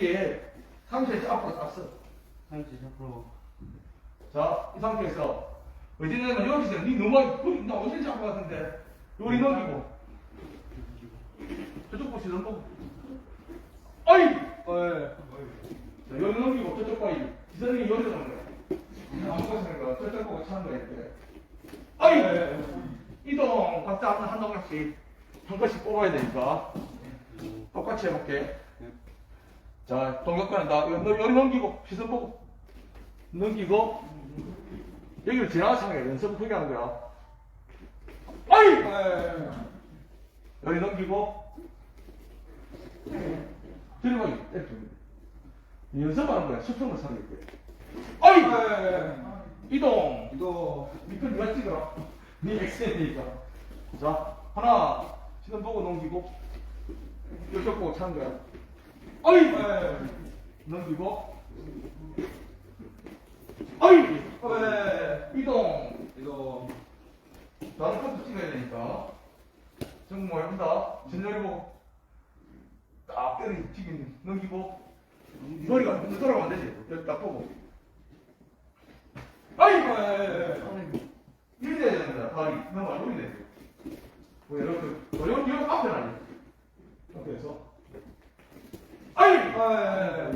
이게 30cm 앞으로 땄어. 한지 앞으로. 자, 이 상태에서 어디냐면 여기서 니 너무 거기 나 5cm 앞으로 같은데 요리 넘기고 저쪽 보시 넘고 아이! 어, 자, 요리 넘기고 저쪽 봐이 기선이 요리 넘는 거야. 안 보고 있는 거야. 저쪽 보고 차는 거야. 이렇게. 아이! 이동 각자 한, 한 동작씩 한 번씩 뽑아야 되니까 똑같이 해볼게. 자, 너 요리 넘기고 시선 보고 넘기고 여기를 지나가서 하는 거야. 연습을 크게 하는 거야. 아이! 여기 넘기고 들어가기 이렇게 연습하는 거야. 수평을 사는 거야. 아이! 이동. 이거 밑을 누가 찍어라. 니 엑셀이니까. 자, 하나, 시선 보고 넘기고, 이쪽 보고 차는 거야. 어이! 넘기고, 어이! 이동. 이거 다른 것도 찍어야 되니까. 정말 한다. 진열이 보고, 딱 때리 튀긴 넘기고, 머리가 돌아가면 안 되지. 여기 딱 보고. 어이! 이래야 됩니다. 다리. 너무 안 보이네. 뭐뭐 이렇 게,